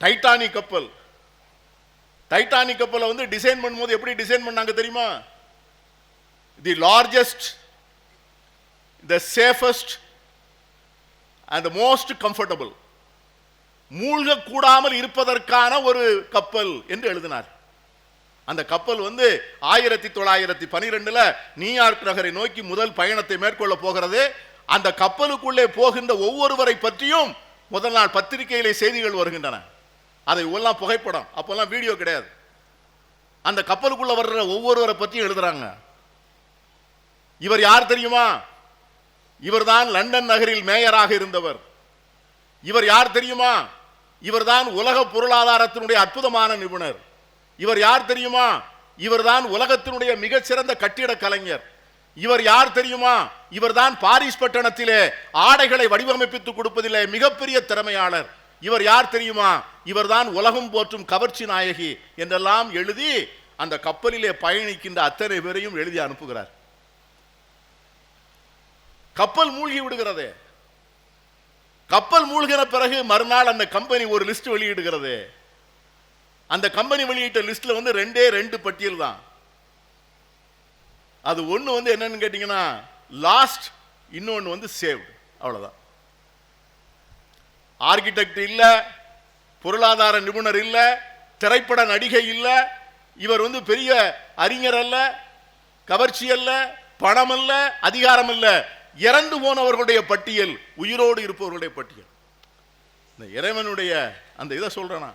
Titanic கப்பல். Titanic கப்பலை வந்து டிசைன் பண்ணும்போது எப்படி டிசைன் பண்ணாங்க தெரியுமா? The largest the safest and most comfortable மூழ்கக்கூடாமல் இருப்பதற்கான ஒரு கப்பல் என்று எழுதினார். அந்த கப்பல் வந்து ஆயிரத்தி தொள்ளாயிரத்தி பனிரெண்டுல நியூயார்க் நகரை நோக்கி முதல் பயணத்தை மேற்கொள்ள போகிறது. அந்த கப்பலுக்குள்ளே போகின்ற ஒவ்வொருவரை பற்றியும் முதல் நாள் பத்திரிகையிலே செய்திகள் வருகின்றன. அதை இவெல்லாம் புகைப்படம். அப்போல்லாம் வீடியோ கிடையாது. அந்த கப்பலுக்குள்ளே வர்ற ஒவ்வொருவரை பற்றியும் எழுதுறாங்க. இவர் யார் தெரியுமா? இவர்தான் லண்டன் நகரில் மேயராக இருந்தவர். இவர் யார் தெரியுமா? இவர்தான் உலக பொருளாதாரத்தினுடைய அற்புதமான நிபுணர். இவர் யார் தெரியுமா? இவர்தான் உலகத்தினுடைய மிகச்சிறந்த கட்டிட கலைஞர். இவர் யார் தெரியுமா? இவர்தான் பாரிஸ் பட்டணத்திலே ஆடைகளை வடிவமைப்பித்து கொடுப்பதிலே மிகப்பெரிய திறமையாளர். இவர் யார் தெரியுமா? இவர்தான் உலகம் போற்றும் கவர்ச்சி நாயகி என்றெல்லாம் எழுதி அந்த கப்பலிலே பயணிக்கின்ற அத்தனை பேரையும் எழுதி அனுப்புகிறார். கப்பல் மூழ்கி விடுகிறது. கப்பல் மூழ்கின பிறகு மறுநாள் அந்த கம்பெனி ஒரு லிஸ்ட் வெளியிடுகிறது. அந்த கம்பெனி வெளியிட்ட லிஸ்ட்ல வந்து ரெண்டே ரெண்டு பட்டியல் தான். அது ஒண்ணு வந்து என்னன்னு கேட்டீங்கன்னா லாஸ்ட் இன்னொன்னு வந்து சேவ் அவ்வளவுதான். ஆர்கிடெக்ட் இல்லை பொருளாதார நிபுணர் இல்லை திரைப்பட நடிகை இல்லை இவர் வந்து பெரிய அறிஞர் அல்ல கவர்ச்சி அல்ல பணம் அல்ல அதிகாரம் அல்ல. இறந்து போனவர்களுடைய பட்டியல் உயிரோடு இருப்பவர்களுடைய பட்டியல். இந்த இறைவனுடைய அந்த இதை சொல்றேன் நான்.